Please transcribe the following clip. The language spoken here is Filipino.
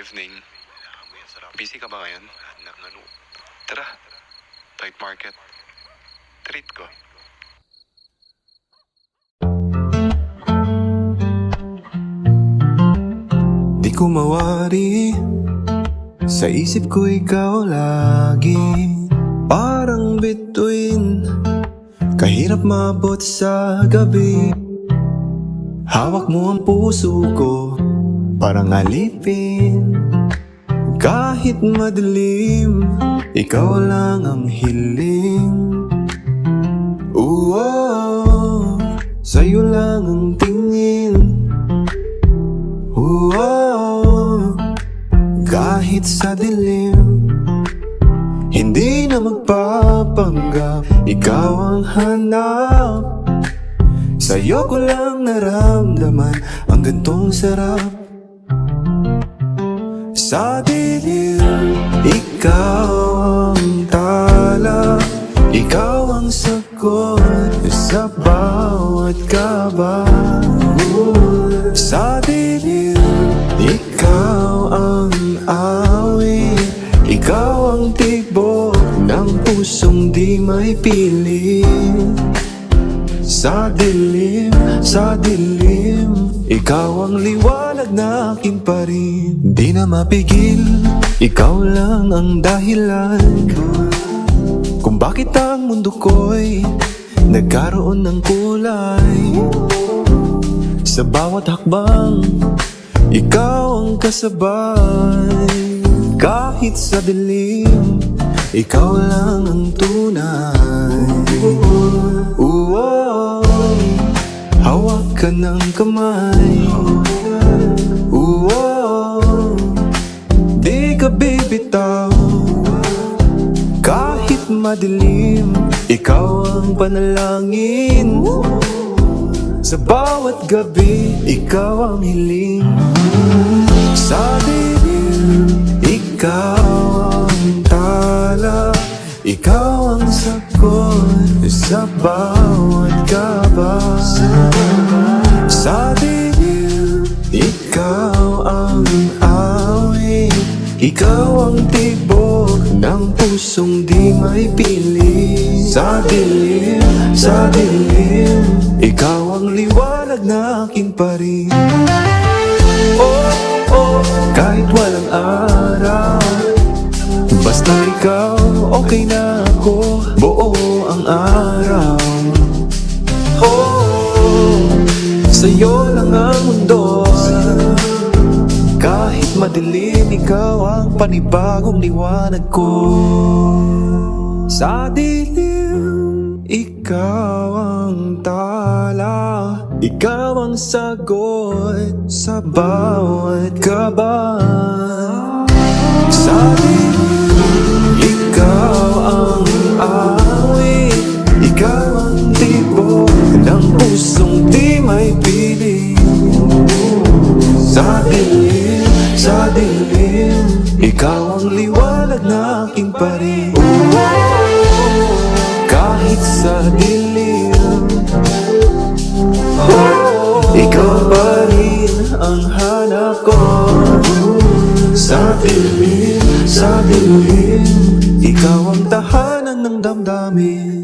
evening. Busy ka ba ngayon? Tara, tight market. Treat ko. Di ko mawari Sa isip ko ikaw lagi Parang bituin Kahirap mabot sa gabi Hawak mo ang puso ko Parang alipin Kahit madilim Ikaw lang ang hiling. Oo Sa'yo lang ang tingin. Wow, kahit sa dilim Hindi na magpapanggap Ikaw ang hanap. Sa'yo ko lang naramdaman Ang gantong sarap Sa dilim Ikaw ang tala. Ikaw ang sagot Sa bawat kaba sa dilim, ikaw ang awit Ikaw ang tibok ng pusong di may pili Sa dilim, sa dilim Ikaw ang liwanag na aking pa rin. Di na mapigil, ikaw lang ang dahilan. Kung bakit ang mundo ko'y Nagkaroon ng kulay. Sa bawat hakbang, ikaw ang kasabay. Kahit sa dilim, ikaw lang ang tunay. Hawak ka ng kamay Uwo, di ka bibitaw. Kahit madilim, ikaw ang panalangin. Sa bawat gabi, ikaw ang hiling. Sa dilim, ikaw ang tala. Ikaw ang sagot sa bawat kaba Sa dilim, ikaw ang awit Ikaw ang tibok ng pusong di may pili Sa dilim, sa dilim Ikaw ang liwanag na aking pa rin Oh, oh, kahit walang araw Basta ikaw, okay na ako. Buo ang araw. Oh, sa'yo lang ang mundo madilim, ikaw ang panibagong liwanag ko. Sa dilim, ikaw ang tala. Ikaw ang sagot sa bawat kaba Sa dilim, Ikaw ang liwanag na aking pa rin Kahit sa dilim oh, Ikaw pa rin ang hanap ko. Sa dilim, sa dilim Ikaw ang tahanan ng damdamin